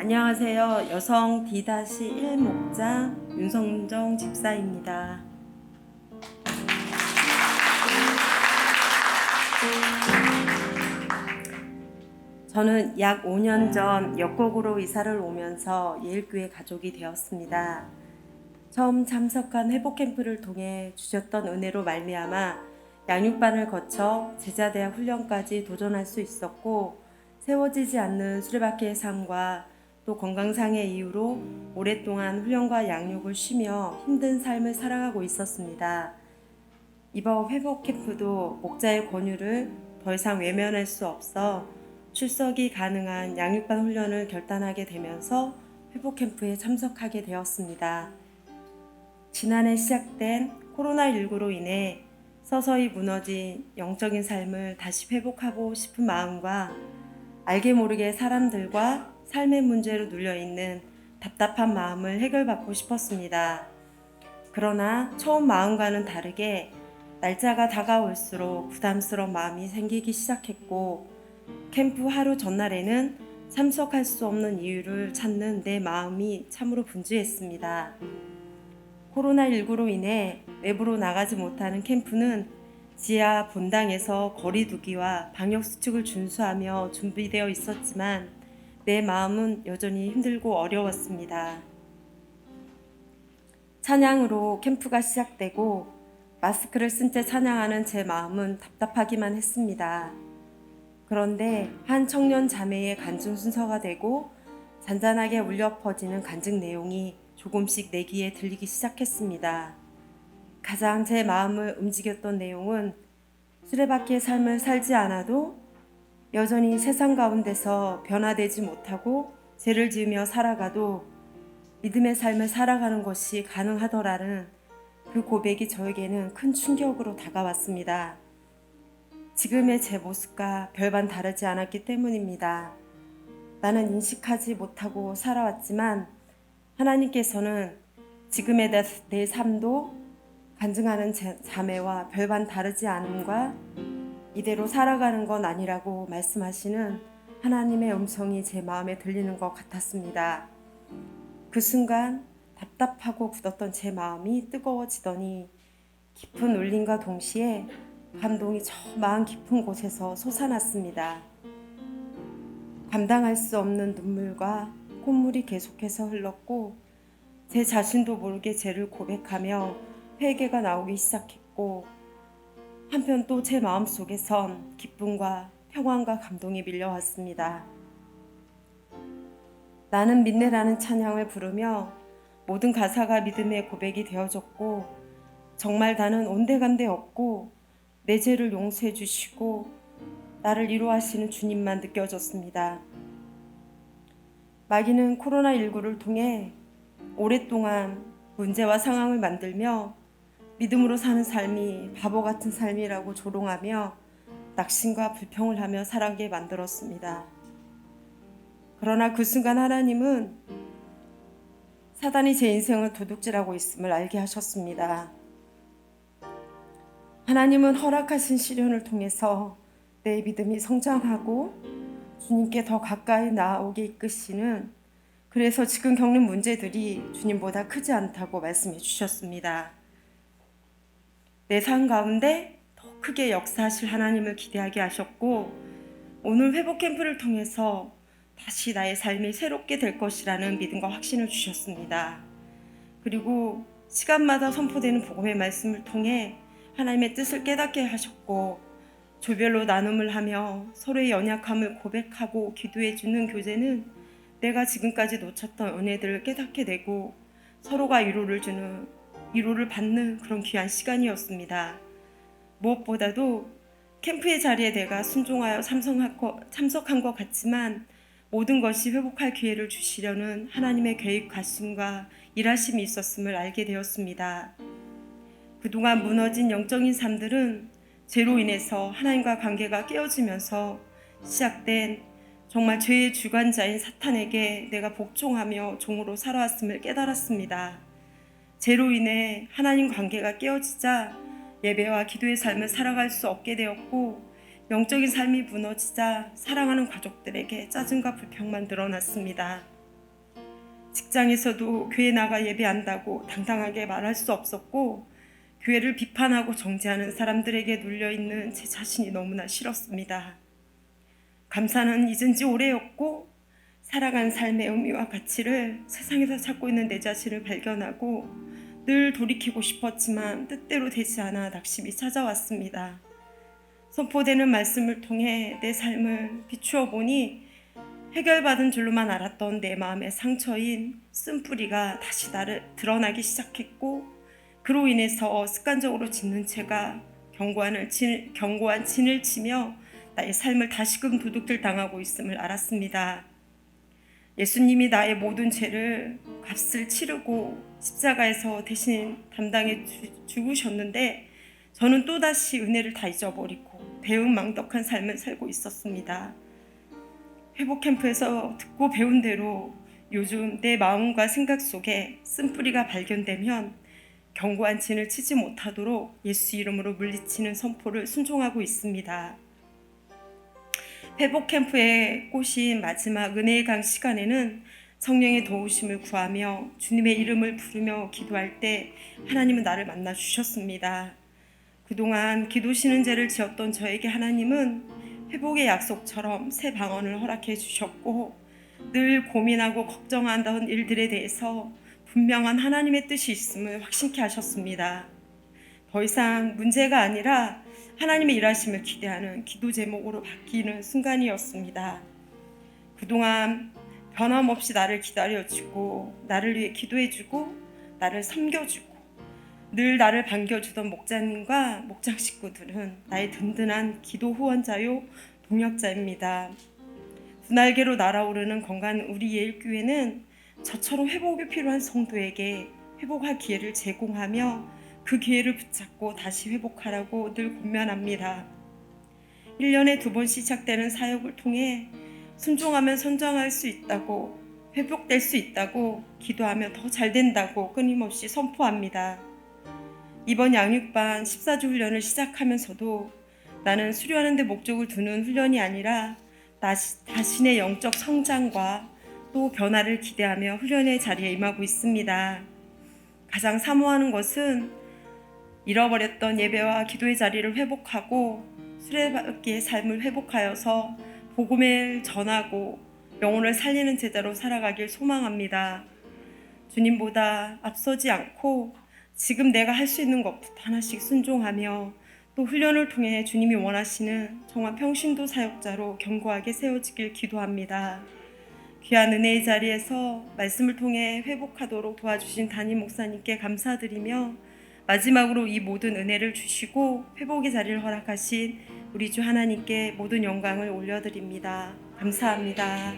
안녕하세요. 여성 D-1 목자 윤성정 집사입니다. 저는 약 5년 전 역곡으로 이사를 오면서 예일교회 가족이 되었습니다. 처음 참석한 회복 캠프를 통해 주셨던 은혜로 말미암아 양육반을 거쳐 제자대학 훈련까지 도전할 수 있었고 세워지지 않는 수레바퀴의 삶과 또 건강상의 이유로 오랫동안 훈련과 양육을 쉬며 힘든 삶을 살아가고 있었습니다. 이번 회복 캠프도 목자의 권유를 더 이상 외면할 수 없어 출석이 가능한 양육반 훈련을 결단하게 되면서 회복 캠프에 참석하게 되었습니다. 지난해 시작된 코로나19로 인해 서서히 무너진 영적인 삶을 다시 회복하고 싶은 마음과 알게 모르게 사람들과 삶의 문제로 눌려 있는 답답한 마음을 해결받고 싶었습니다. 그러나 처음 마음과는 다르게 날짜가 다가올수록 부담스러운 마음이 생기기 시작했고 캠프 하루 전날에는 참석할 수 없는 이유를 찾는 내 마음이 참으로 분주했습니다. 코로나19로 인해 외부로 나가지 못하는 캠프는 지하 본당에서 거리두기와 방역수칙을 준수하며 준비되어 있었지만 내 마음은 여전히 힘들고 어려웠습니다. 찬양으로 캠프가 시작되고 마스크를 쓴 채 찬양하는 제 마음은 답답하기만 했습니다. 그런데 한 청년 자매의 간증 순서가 되고 잔잔하게 울려 퍼지는 간증 내용이 조금씩 내 귀에 들리기 시작했습니다. 가장 제 마음을 움직였던 내용은 수레바퀴의 삶을 살지 않아도 여전히 세상 가운데서 변화되지 못하고 죄를 지으며 살아가도 믿음의 삶을 살아가는 것이 가능하더라는 그 고백이 저에게는 큰 충격으로 다가왔습니다. 지금의 제 모습과 별반 다르지 않았기 때문입니다. 나는 인식하지 못하고 살아왔지만 하나님께서는 지금의 내, 내 삶도 간증하는 제, 자매와 별반 다르지 않음과 이대로 살아가는 건 아니라고 말씀하시는 하나님의 음성이 제 마음에 들리는 것 같았습니다. 그 순간 답답하고 굳었던 제 마음이 뜨거워지더니 깊은 울림과 동시에 감동이 저 마음 깊은 곳에서 솟아났습니다. 감당할 수 없는 눈물과 콧물이 계속해서 흘렀고 제 자신도 모르게 죄를 고백하며 회개가 나오기 시작했고 한편 또 제 마음속에선 기쁨과 평안과 감동이 밀려왔습니다. 나는 믿네라는 찬양을 부르며 모든 가사가 믿음의 고백이 되어졌고 정말 나는 온데간데 없고 내 죄를 용서해 주시고 나를 위로하시는 주님만 느껴졌습니다. 마귀는 코로나19를 통해 오랫동안 문제와 상황을 만들며 믿음으로 사는 삶이 바보 같은 삶이라고 조롱하며 낙심과 불평을 하며 살아가게 만들었습니다. 그러나 그 순간 하나님은 사단이 제 인생을 도둑질하고 있음을 알게 하셨습니다. 하나님은 허락하신 시련을 통해서 내 믿음이 성장하고 주님께 더 가까이 나오게 이끄시는 그래서 지금 겪는 문제들이 주님보다 크지 않다고 말씀해 주셨습니다. 내 삶 가운데 더 크게 역사하실 하나님을 기대하게 하셨고 오늘 회복 캠프를 통해서 다시 나의 삶이 새롭게 될 것이라는 믿음과 확신을 주셨습니다. 그리고 시간마다 선포되는 복음의 말씀을 통해 하나님의 뜻을 깨닫게 하셨고 조별로 나눔을 하며 서로의 연약함을 고백하고 기도해 주는 교제는 내가 지금까지 놓쳤던 은혜들을 깨닫게 되고 서로가 위로를 주는 위로를 받는 그런 귀한 시간이었습니다. 무엇보다도 캠프의 자리에 내가 순종하여 참석한 것 같지만 모든 것이 회복할 기회를 주시려는 하나님의 계획 가심과 일하심이 있었음을 알게 되었습니다. 그동안 무너진 영적인 삶들은 죄로 인해서 하나님과 관계가 깨어지면서 시작된 정말 죄의 주관자인 사탄에게 내가 복종하며 종으로 살아왔음을 깨달았습니다. 죄로 인해 하나님 관계가 깨어지자 예배와 기도의 삶을 살아갈 수 없게 되었고 영적인 삶이 무너지자 사랑하는 가족들에게 짜증과 불평만 늘어났습니다. 직장에서도 교회 나가 예배한다고 당당하게 말할 수 없었고 교회를 비판하고 정죄하는 사람들에게 눌려 있는 제 자신이 너무나 싫었습니다. 감사는 잊은 지 오래였고 살아간 삶의 의미와 가치를 세상에서 찾고 있는 내 자신을 발견하고 늘 돌이키고 싶었지만 뜻대로 되지 않아 낙심이 찾아왔습니다. 선포되는 말씀을 통해 내 삶을 비추어 보니 해결받은 줄로만 알았던 내 마음의 상처인 쓴뿌리가 다시 나를 드러나기 시작했고 그로 인해서 습관적으로 짓는 죄가 견고한, 진, 견고한 진을 치며 나의 삶을 다시금 도둑질 당하고 있음을 알았습니다. 예수님이 나의 모든 죄를 값을 치르고 십자가에서 대신 담당해 주- 죽으셨는데 저는 또다시 은혜를 다 잊어버리고 배은망덕한 삶을 살고 있었습니다. 회복 캠프에서 듣고 배운 대로 요즘 내 마음과 생각 속에 쓴뿌리가 발견되면 견고한 진을 치지 못하도록 예수 이름으로 물리치는 선포를 순종하고 있습니다. 회복 캠프의 꽃인 마지막 은혜의 강 시간에는 성령의 도우심을 구하며 주님의 이름을 부르며 기도할 때 하나님은 나를 만나 주셨습니다. 그동안 기도 쉬는 죄를 지었던 저에게 하나님은 회복의 약속처럼 새 방언을 허락해 주셨고 늘 고민하고 걱정한다는 일들에 대해서 분명한 하나님의 뜻이 있음을 확신케 하셨습니다. 더 이상 문제가 아니라 하나님의 일하심을 기대하는 기도 제목으로 바뀌는 순간이었습니다. 그동안 변함없이 나를 기다려주고 나를 위해 기도해주고 나를 섬겨주고 늘 나를 반겨주던 목자님과 목장 식구들은 나의 든든한 기도 후원자요 동역자입니다. 분할개로 날아오르는 건강 우리 예일교회는 저처럼 회복이 필요한 성도에게 회복할 기회를 제공하며 그 기회를 붙잡고 다시 회복하라고 늘 권면합니다. 1년에 두 번 시작되는 사역을 통해 순종하면 선정할 수 있다고 회복될 수 있다고 기도하면 더 잘 된다고 끊임없이 선포합니다. 이번 양육반 14주 훈련을 시작하면서도 나는 수료하는 데 목적을 두는 훈련이 아니라 나, 자신의 영적 성장과 또 변화를 기대하며 훈련의 자리에 임하고 있습니다. 가장 사모하는 것은 잃어버렸던 예배와 기도의 자리를 회복하고 수레바퀴의 삶을 회복하여서 복음을 전하고 영혼을 살리는 제자로 살아가길 소망합니다. 주님보다 앞서지 않고 지금 내가 할 수 있는 것부터 하나씩 순종하며 또 훈련을 통해 주님이 원하시는 정말 평신도 사역자로 견고하게 세워지길 기도합니다. 귀한 은혜의 자리에서 말씀을 통해 회복하도록 도와주신 담임 목사님께 감사드리며 마지막으로 이 모든 은혜를 주시고 회복의 자리를 허락하신 우리 주 하나님께 모든 영광을 올려드립니다. 감사합니다.